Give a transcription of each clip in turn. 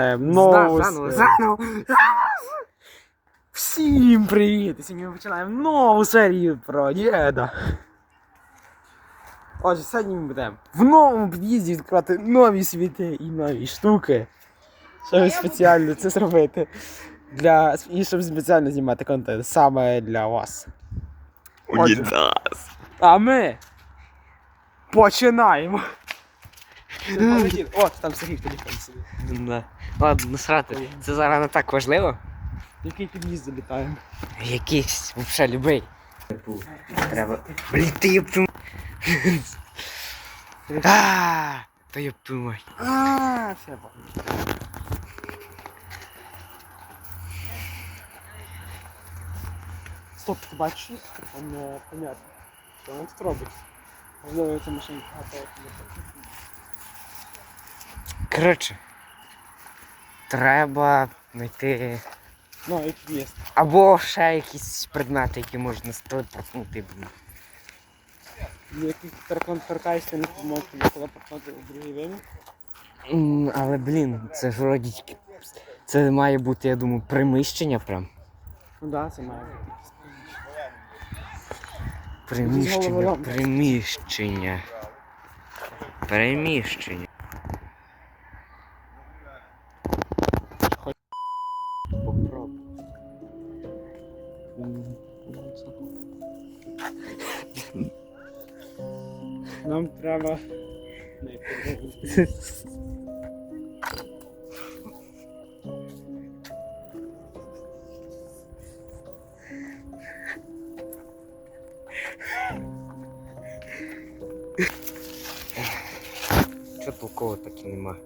Нову заново, серію. заново. Всім привіт! І Сьогодні ми починаємо нову серію про діда. Отже, сьогодні ми будемо в новому під'їзді відкривати нові світи і нові штуки. Щоб спеціально це зробити. Для... І щоб спеціально знімати контент саме для вас. Отже, а ми починаємо. О, там Сергій в телефон сидить. Да. Ладно, насрати. Це зараз не так важливо. Який під'їзд залітаємо? Якийсь, взагалі, любий. Треба. Блін, ти єпту. А, Та єпту мать. А, все я. Стоп, ти бачиш? Там не понятно. Що він робить? Можливо, це машинка, а то не так. Коротше. Треба знайти. Ну. Або ще якісь предмети, які можна торкнути. блін. Який торкон торкаєшся, не можеш тобі телепортувати у другий вимір. Але блін, це ж вроді. тільки- Це має бути, я думаю, приміщення прям. Ну да, це має бути. Приміщення, приміщення. Приміщення. Що толково так нема?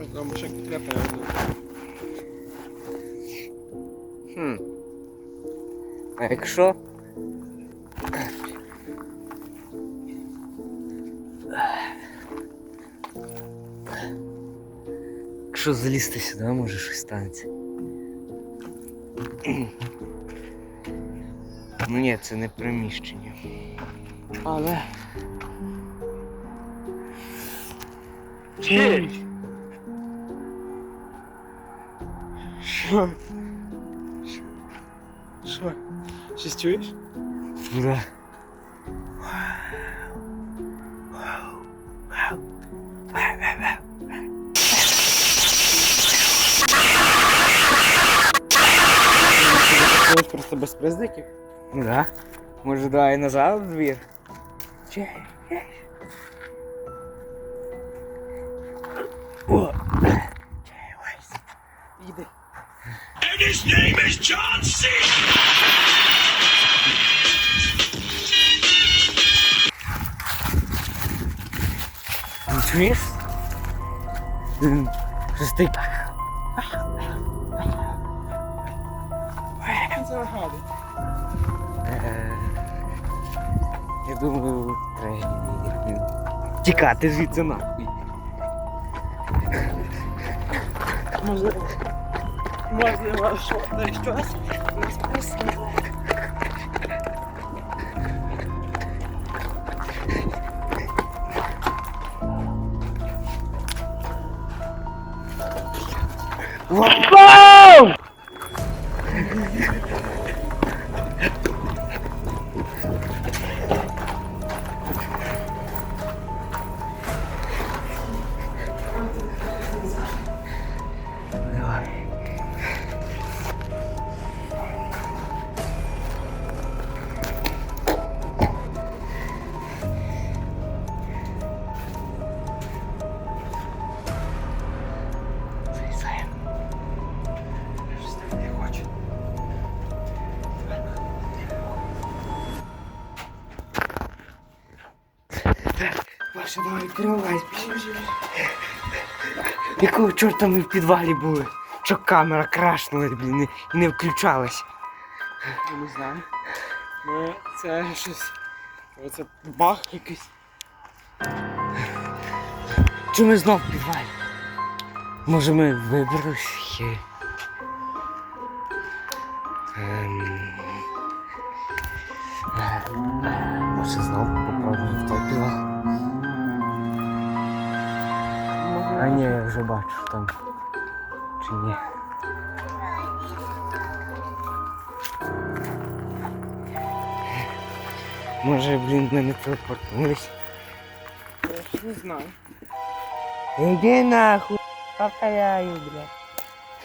Ось треба, я думаю. Хм. А якщо. Якщо залізти сюди, може щось станеться. Ну ні, це не приміщення. Але. Чуєш? Що? Що? Щось чуєш? Да. Це просто без признаків? Да. Може давай назад в двір? О! Іди. And his name is John C. Чуєш? М, тікати звідси нахуй. Можливо. Можливо, що на щось нас просило. Паша, давай відкривай. Якого чорта ми в підвалі були? Що камера крашнула, блін, і- не включалась. Я не знаю. Ну, це щось. Оце баг якийсь. Чому ми знов в підвалі? Може ми вибрались? і- Ем... Може знов А ні, вже вже бачу там. Чи ні? Може, блін, ми не телепортнулись. Я ж не знаю. Іди нахуй, повторяю, бля.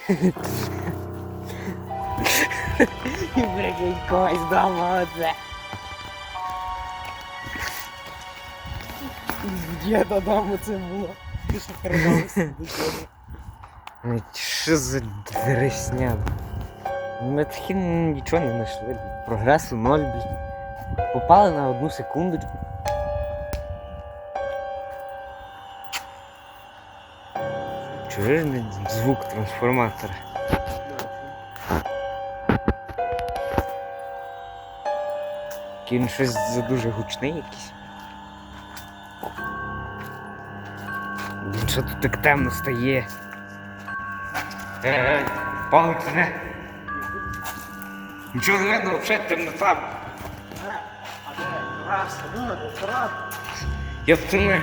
І прикинь, когось дома оце. Є додому це було. Ти що передалося до цього. Що за дресня? Ми таки нічого не знайшли. Прогресу ноль. Попали на одну секундочку. Блін, звук трансформатора? Він щось за дуже гучний якийсь. Що тут так темно стає? Е, палець не. Нічого не видно, взагалі темнота. Я втону.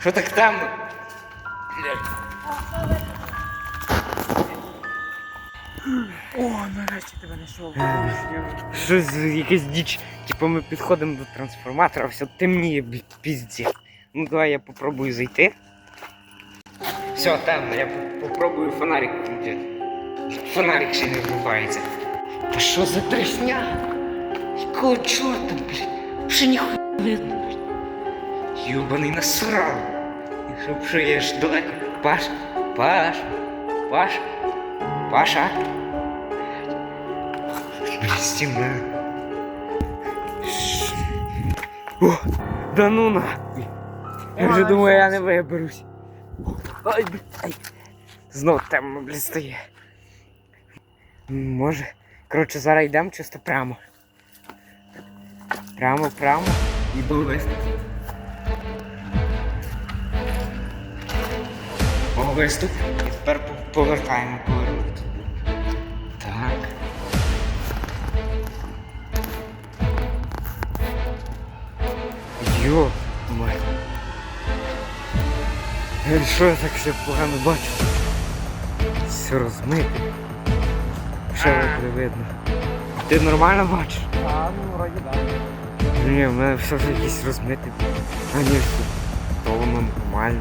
Що так темно? О, нарешті тебе знайшов. Щось якась діч. Типу ми підходимо до трансформатора, все темніє, блядь, пізді. Ну давай я попробую зайти. Все, темно, я попробую фонарик. Фонарик ще не вбивається. Та що за тресня? Якого чорта, блядь? Ще ніхуя не видно, блядь. Юбаний насрал. Щоб що я ж далеко. Паш, Паш, Паш, Паша. Блін, стіна. О, да ну нахуй. Я вже думаю, я не виберусь. Блін, ай. Знов темно, блін, стає. Може. Коротше, зараз йдемо чисто прямо. Прямо, прямо. І виступ. О, виступ. І тепер повертаємо повернути. Так. Йо, Що я так все погано бачу? Все розмите. Що не видно? Ти нормально бачиш? А, ну, вроді да. Ні, в мене все вже якесь розмите. А ні, все. То воно нормально.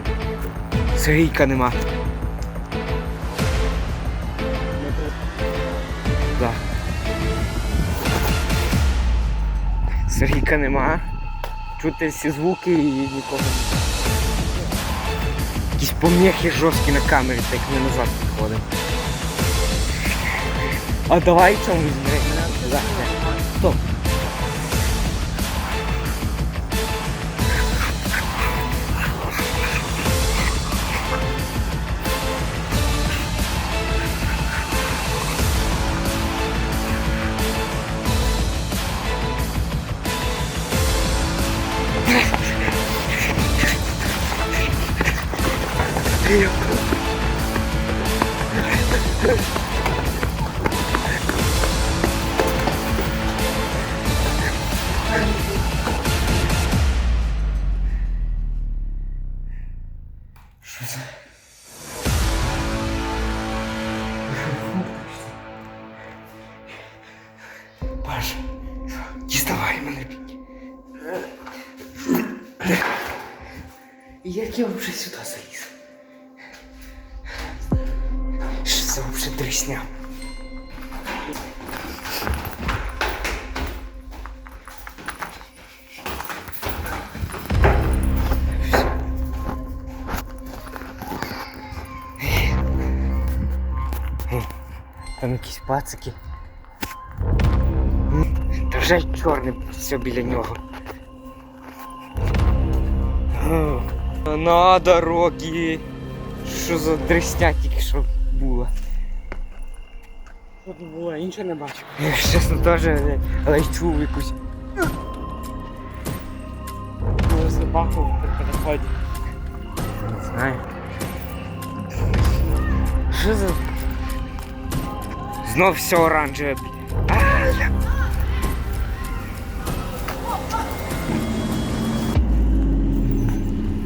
Сирійка нема. Да. Сирійка нема. Чути всі звуки і нікого. нема. Якісь поміхи жорсткі на камері, так ми назад підходимо. А давай чомусь? Да. Стоп. Це дресня? О, Там якісь пацики. Та вже чорне все біля нього. На дорогі. Що за дресня тільки що була. Тут було, я нічого не бачив. Я чесно теж, але- але й чув якусь. Було собаку при переході. Не знаю. Що за. Знов все оранжеве. А, я-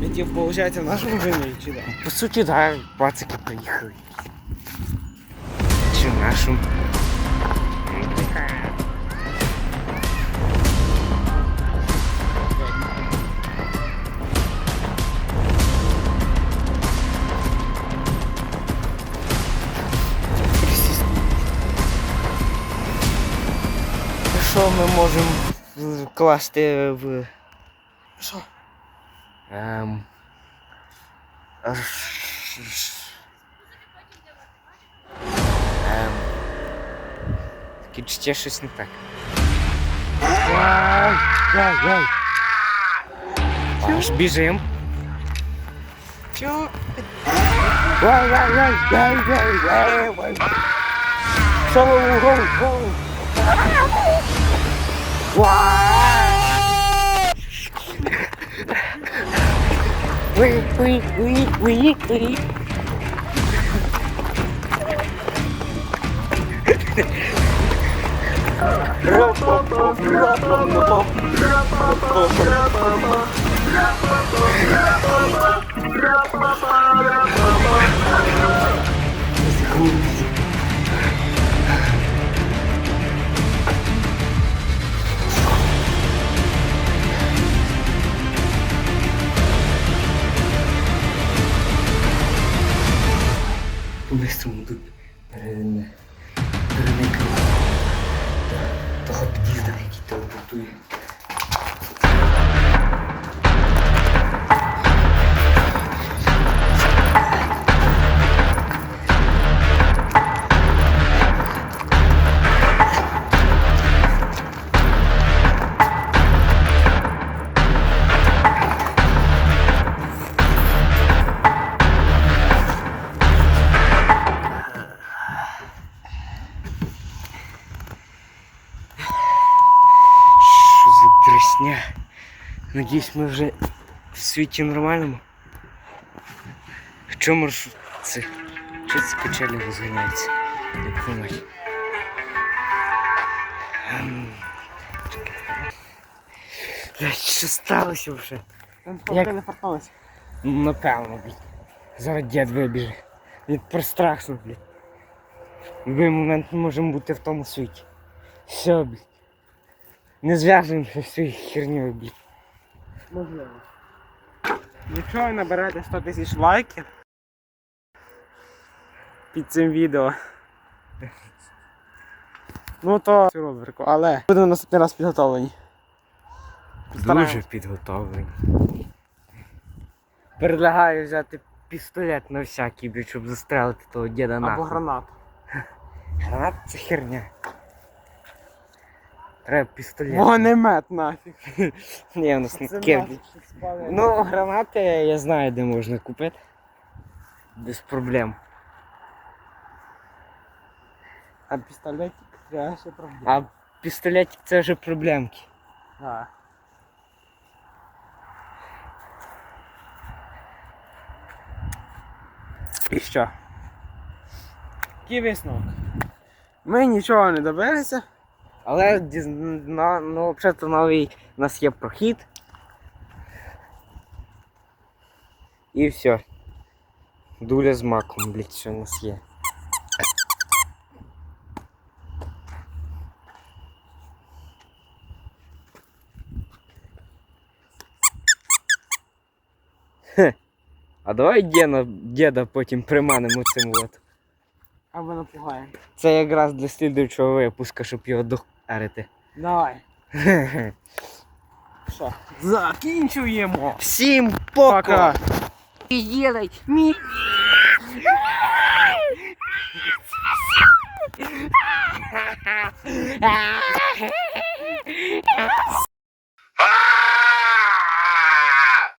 Я пациків, виходить, в нашому жимі, чи да? По суті, да, пацики приїхали. В нашому. Що ми можемо класти в. Що? Ем... Ем... Таке чуття щось не так. Аж біжим. Чо? Ай, ай, ай, ай, ай, за дресня? Надіюсь, ми вже в світі нормальному. В чому ж це? Чи це качелі розганяються? Не понимаю. Ем, Що сталося вже? Як? Напевно, блядь. Зараз дід вибіже. Від прострахну, блядь. В будь-який момент ми можемо бути в тому світі. Все, блядь. Не зв'яжемося з цією хернею, блядь. Можливо. Якщо ви наберете 100 тисяч лайків під цим відео. Ну то цю рубрику, але будемо наступний раз підготовлені. Дуже підготовлені. Предлагаю взяти пістолет на всякий, щоб застрелити того діда Або нахуй. гранату. Гранат це херня. Треба пістолет. Вогнемет нафіг. Ні, у нас не Це таке. Ну, гранати я знаю, де можна купити. Без проблем. А пістолетик треба ще проблем. А пістолетик це вже проблемки. А. І що? Який висновок? Ми нічого не добилися. Але діз... на... ну, взагалі новий у нас є прохід. І все. Дуля з маком, блядь, що у нас є. Хе. А давай діда, діда потім приманимо цим от. Або напугаємо. Це якраз для слідуючого випуска, щоб його дохарити. Давай. Що? Закінчуємо. Всім пока! Делай ми... Ah!